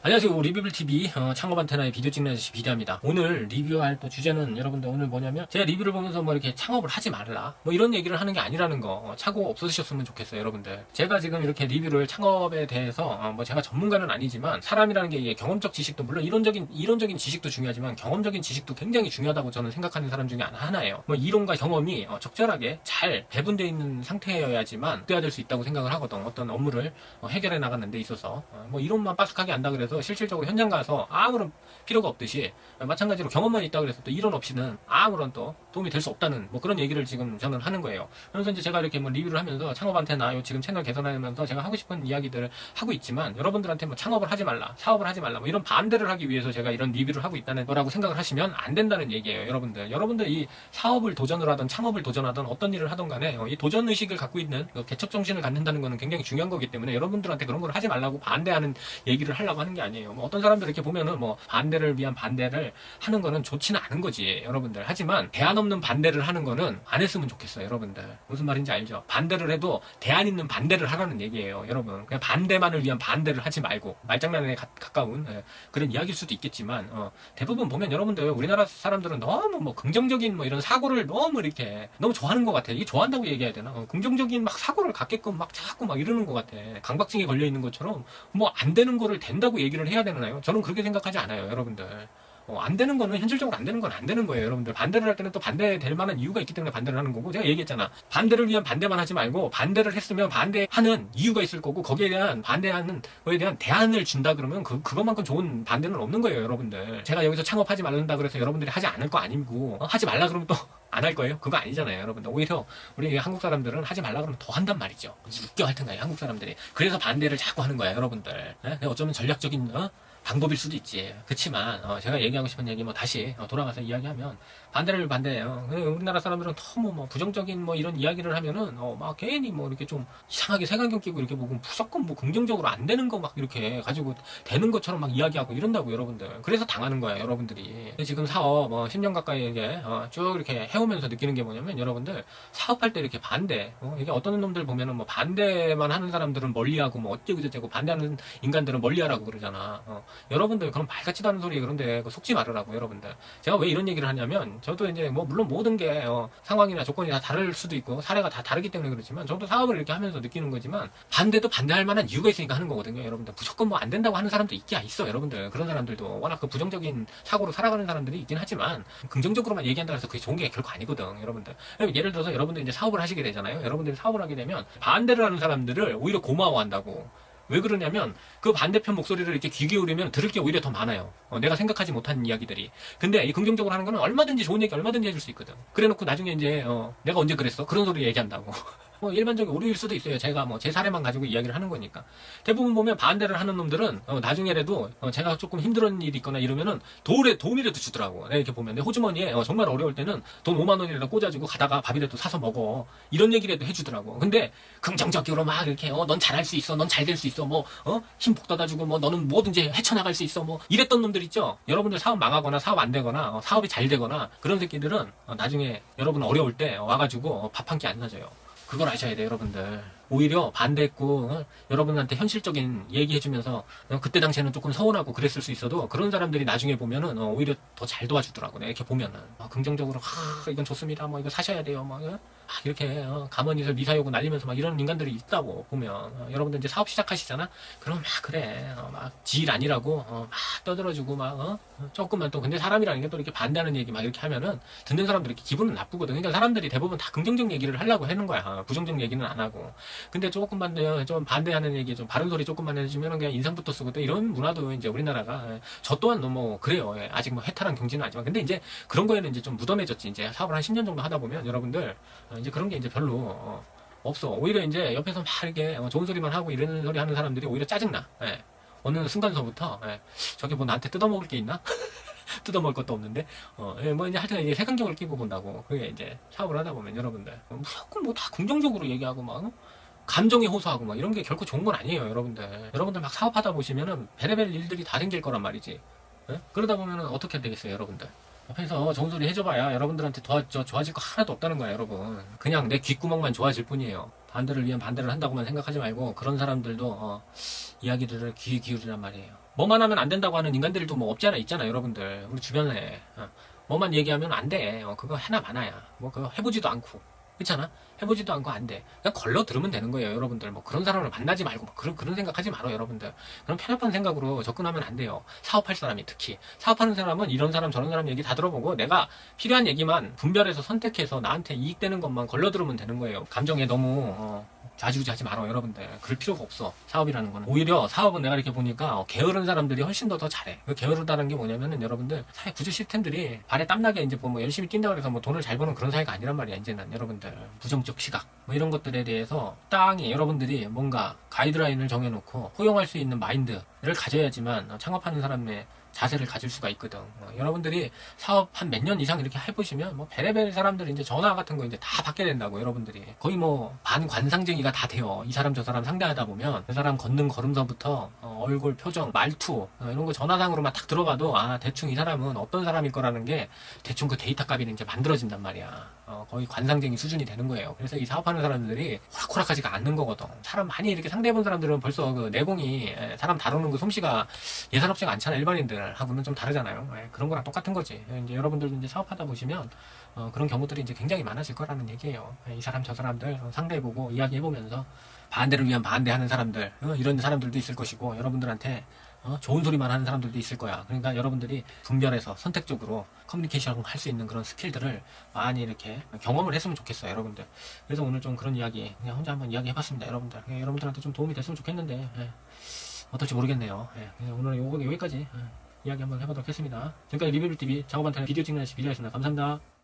안녕하세요. 리뷰블TV 어, 창업 안테나의 비디오 찍는 아저씨 비디오입니다. 오늘 리뷰할 또 주제는 여러분들 오늘 뭐냐면 제가 리뷰를 보면서 뭐 이렇게 창업을 하지 말라 뭐 이런 얘기를 하는 게 아니라는 거 어, 차고 없어지셨으면 좋겠어요 여러분들. 제가 지금 이렇게 리뷰를 창업에 대해서 어, 뭐 제가 전문가는 아니지만 사람이라는 게 경험적 지식도 물론 이론적인 이론적인 지식도 중요하지만 경험적인 지식도 굉장히 중요하다고 저는 생각하는 사람 중에 하나예요. 뭐 이론과 경험이 어, 적절하게 잘 배분되어 있는 상태여야지만 돼야 될 수 있다고 생각을 하거든. 어떤 업무를 어, 해결해 나가는 데 있어서 어, 뭐 이론만 빠삭하게 안다 그래서 실질적으로 현장 가서 아무런 필요가 없듯이 어, 마찬가지로 경험만 있다 그래서 또 이론 없이는 아무런 또 도움이 될 수 없다는 뭐 그런 얘기를 지금 저는 하는 거예요. 그래서 이제 제가 이렇게 뭐 리뷰를 하면서 창업한테나 요 지금 채널 개선하면서 제가 하고 싶은 이야기들을 하고 있지만 여러분들한테 뭐 창업을 하지 말라, 사업을 하지 말라 뭐 이런 반대를 하기 위해서 제가 이런 리뷰를 하고 있다는 거라고 생각을 하시면 안 된다는 얘기예요, 여러분들. 여러분들 이 사업을 도전을 하든 창업을 도전하든 어떤 일을 하든 간에 어, 이 도전 의식을 갖고 있는 그 개척 정신을 갖는다는 거는 굉장히 중요한 거기 때문에 여러분들한테 그런 걸 하지 말라고 반대하는 얘기를 하려고 하는 게 아니에요. 뭐 어떤 사람들 이렇게 보면은 뭐 반대를 위한 반대를 하는 거는 좋지는 않은 거지, 여러분들. 하지만 대안 없는 반대를 하는 거는 안 했으면 좋겠어요, 여러분들. 무슨 말인지 알죠? 반대를 해도 대안 있는 반대를 하라는 얘기예요, 여러분. 그냥 반대만을 위한 반대를 하지 말고 말장난에 가, 까운 그런 이야기일 수도 있겠지만 어, 대부분 보면 여러분들 우리나라 사람들은 너무 뭐 긍정적인 뭐 이런 사고를 너무 이렇게 너무 좋아하는 것 같아. 이게 좋아한다고 얘기해야 되나? 어, 긍정적인 막 사고를 갖게끔 막 자꾸 막 이러는 것 같아. 강박증에 걸려 있는 것처럼 뭐 안 되는 거를 된다고 얘기를 해야 되나요? 저는 그렇게 생각하지 않아요, 여러분들. 어, 안 되는 거는 현실적으로 안 되는 건 안 되는 거예요, 여러분들. 반대를 할 때는 또 반대될 만한 이유가 있기 때문에 반대를 하는 거고, 제가 얘기했잖아. 반대를 위한 반대만 하지 말고, 반대를 했으면 반대하는 이유가 있을 거고, 거기에 대한 반대하는 거에 대한 대안을 준다 그러면 그, 그것만큼 좋은 반대는 없는 거예요, 여러분들. 제가 여기서 창업하지 말란다 그래서 여러분들이 하지 않을 거 아니고, 어, 하지 말라 그러면 또 안 할 거예요? 그거 아니잖아요, 여러분들. 오히려 우리 한국 사람들은 하지 말라 그러면 더 한단 말이죠. 웃겨 하여튼 가요, 한국 사람들이. 그래서 반대를 자꾸 하는 거야, 여러분들. 예? 어쩌면 전략적인, 어? 방법일 수도 있지. 그렇지만 어, 제가 얘기하고 싶은 얘기 뭐 다시 어, 돌아가서 이야기하면 반대를 반대해요. 그 우리나라 사람들은 너무 뭐 부정적인 뭐 이런 이야기를 하면은 어, 막 괜히 뭐 이렇게 좀 이상하게 색안경 끼고 이렇게 보고 무조건 뭐 긍정적으로 안 되는 거 막 이렇게 가지고 되는 것처럼 막 이야기하고 이런다고 여러분들. 그래서 당하는 거예요, 여러분들이. 지금 사업 뭐 10년 가까이 이제 어, 쭉 이렇게 해오면서 느끼는 게 뭐냐면 여러분들 사업할 때 이렇게 반대. 어, 이게 어떤 놈들 보면은 뭐 반대만 하는 사람들은 멀리하고 뭐 어쩌고 저쩌고 반대하는 인간들은 멀리하라고 그러잖아. 어, 여러분들 그런 말 같지도 않은 소리 그런데 그거 속지 말으라고 여러분들. 제가 왜 이런 얘기를 하냐면 저도 이제 뭐 물론 모든 게 어, 상황이나 조건이 다 다를 수도 있고 사례가 다 다르기 때문에 그렇지만 저도 사업을 이렇게 하면서 느끼는 거지만 반대도 반대할 만한 이유가 있으니까 하는 거거든요, 여러분들. 무조건 뭐 안 된다고 하는 사람도 있긴 있어, 여러분들. 그런 사람들도 워낙 그 부정적인 사고로 살아가는 사람들이 있긴 하지만 긍정적으로만 얘기한다 해서 그게 좋은 게 결코 아니거든, 여러분들. 예를 들어서 여러분들 이제 사업을 하시게 되잖아요. 여러분들이 사업을 하게 되면 반대를 하는 사람들을 오히려 고마워한다고. 왜 그러냐면 그 반대편 목소리를 이렇게 귀 기울이면 들을 게 오히려 더 많아요. 어, 내가 생각하지 못한 이야기들이. 근데 이 긍정적으로 하는 거는 얼마든지 좋은 얘기 얼마든지 해줄 수 있거든. 그래놓고 나중에 이제 어, 내가 언제 그랬어? 그런 소리 얘기한다고. 뭐 일반적인 오류일 수도 있어요. 제가 뭐 제 사례만 가지고 이야기를 하는 거니까. 대부분 보면 반대를 하는 놈들은 어, 나중에라도 어, 제가 조금 힘든 일이 있거나 이러면은 도움에 도움이라도 주더라고. 내가 이렇게 보면 내 호주머니에 어, 정말 어려울 때는 돈 5만 원이라도 꽂아주고 가다가 밥이라도 사서 먹어. 이런 얘기라도 해주더라고. 근데 긍정적으로 막 이렇게 어, 넌 잘할 수 있어, 넌 잘 될 수 있어, 뭐 어? 힘 북돋아주고 뭐 너는 뭐든지 헤쳐나갈 수 있어, 뭐 이랬던 놈들 있죠. 여러분들 사업 망하거나 사업 안 되거나 어, 사업이 잘 되거나 그런 새끼들은 어, 나중에 여러분 어려울 때 와가지고 어, 밥한 끼 안 사줘요. 그걸 아셔야 돼요, 여러분들. 오히려 반대했고, 어? 여러분한테 현실적인 얘기해주면서, 어, 그때 당시에는 조금 서운하고 그랬을 수 있어도, 그런 사람들이 나중에 보면은, 어, 오히려 더 잘 도와주더라고. 내가 이렇게 보면은. 아, 긍정적으로, 하, 이건 좋습니다. 뭐, 이거 사셔야 돼요. 막, 어? 아, 이렇게, 어, 가만히서 미사여고 날리면서 막 이런 인간들이 있다고 보면, 어, 여러분들 이제 사업 시작하시잖아? 그럼 막, 그래. 어, 막, 지일 아니라고, 어, 막 떠들어주고, 막, 조금만 또, 근데 사람이라는 게 또 이렇게 반대하는 얘기 막 이렇게 하면은, 듣는 사람들이 기분은 나쁘거든. 그러니까 사람들이 대부분 다 긍정적 얘기를 하려고 하는 거야. 어, 부정적 얘기는 안 하고. 근데 조금만 더, 좀 반대하는 얘기, 좀 바른 소리 조금만 해주면 그냥 인상부터 쓰고 또 이런 문화도 이제 우리나라가, 예, 저 또한 너무 그래요. 예, 아직 뭐 해탈한 경지는 아니지만. 근데 이제 그런 거에는 이제 좀 무덤해졌지. 이제 사업을 한 10년 정도 하다 보면 여러분들, 어, 이제 그런 게 이제 별로, 어, 없어. 오히려 이제 옆에서 막 이렇게 어, 좋은 소리만 하고 이런 소리 하는 사람들이 오히려 짜증나. 예. 어느 순간서부터, 예, 저게 뭐 나한테 뜯어먹을 게 있나? 뜯어먹을 것도 없는데, 어, 예, 뭐 이제 하여튼 이제 색안경을 끼고 본다고. 그게 이제 사업을 하다 보면 여러분들. 어, 무조건 뭐 다 긍정적으로 얘기하고 막, 어? 감정에 호소하고 막 이런 게 결코 좋은 건 아니에요, 여러분들. 여러분들 막 사업하다 보시면은 베레벨 일들이 다 생길 거란 말이지. 예? 그러다 보면은 어떻게 되겠어요, 여러분들? 옆에서 좋은 소리 해줘봐야 여러분들한테 도와, 저, 좋아질 거 하나도 없다는 거야, 여러분. 그냥 내 귓구멍만 좋아질 뿐이에요. 반대를 위한 반대를 한다고만 생각하지 말고 그런 사람들도 어, 이야기들을 귀 기울이란 말이에요. 뭐만 하면 안 된다고 하는 인간들도 뭐 없지 않아 있잖아 여러분들 우리 주변에 어, 뭐만 얘기하면 안 돼. 어, 그거 하나 많아야 뭐 그거 해보지도 않고 그렇잖아. 해보지도 않고 안 돼. 그냥 걸러 들으면 되는 거예요, 여러분들. 뭐 그런 사람을 만나지 말고 뭐 그런 그런 생각하지 말어, 여러분들. 그런 편협한 생각으로 접근하면 안 돼요. 사업할 사람이 특히 사업하는 사람은 이런 사람 저런 사람 얘기 다 들어보고 내가 필요한 얘기만 분별해서 선택해서 나한테 이익되는 것만 걸러 들으면 되는 거예요. 감정에 너무 어, 좌지우지하지 말어, 여러분들. 그럴 필요가 없어. 사업이라는 거는 오히려 사업은 내가 이렇게 보니까 어, 게으른 사람들이 훨씬 더 더 잘해. 그 게으르다는 게 뭐냐면은 여러분들 사회 구조 시스템들이 발에 땀나게 이제 뭐 열심히 뛴다고 해서 뭐 돈을 잘 버는 그런 사회가 아니란 말이야 이제는 여러분들 부정적 시각 뭐 이런 것들에 대해서 땅이 여러분들이 뭔가 가이드라인을 정해놓고 허용할 수 있는 마인드를 가져야지만 어, 창업하는 사람의 자세를 가질 수가 있거든. 어, 여러분들이 사업 한 몇 년 이상 이렇게 해보시면 뭐 베레베레 사람들이 이제 전화 같은 거 이제 다 받게 된다고 여러분들이 거의 뭐 반관상쟁이가 다 돼요. 이 사람 저 사람 상대하다 보면 그 사람 걷는 걸음서부터 어, 얼굴 표정 말투 어, 이런 거 전화상으로만 딱 들어봐도 아 대충 이 사람은 어떤 사람일 거라는 게 대충 그 데이터 값이 이제 만들어진단 말이야. 어, 거의 관상쟁이 수준이 되는 거예요. 그래서 이 사업하는 사람들이 호락호락하지가 않는 거거든. 사람 많이 이렇게 상대해본 사람들은 벌써 그 내공이 예, 사람 다루는 그 솜씨가 예사롭지가 않잖아. 일반인들 하고는 좀 다르잖아요. 예, 그런 거랑 똑같은 거지. 예, 이제 여러분들도 이제 사업하다 보시면 어, 그런 경우들이 이제 굉장히 많아질 거라는 얘기예요. 예, 이 사람 저 사람들 어, 상대해보고 이야기해보면서 반대를 위한 반대하는 사람들 어, 이런 사람들도 있을 것이고 여러분들한테 어, 좋은 소리만 하는 사람들도 있을 거야. 그러니까 여러분들이 분별해서 선택적으로 커뮤니케이션 할수 있는 그런 스킬들을 많이 이렇게 경험을 했으면 좋겠어요, 여러분들. 그래서 오늘 좀 그런 이야기 그냥 혼자 한번 이야기 해봤습니다, 여러분들. 예, 여러분들한테 좀 도움이 됐으면 좋겠는데 예, 어떨지 모르겠네요. 예, 오늘은 여기까지 예, 이야기 한번 해보도록 했습니다. 지금까지 리뷰를 TV 작업한 비디오 찍는 아저씨 비디오였습니다. 감사합니다.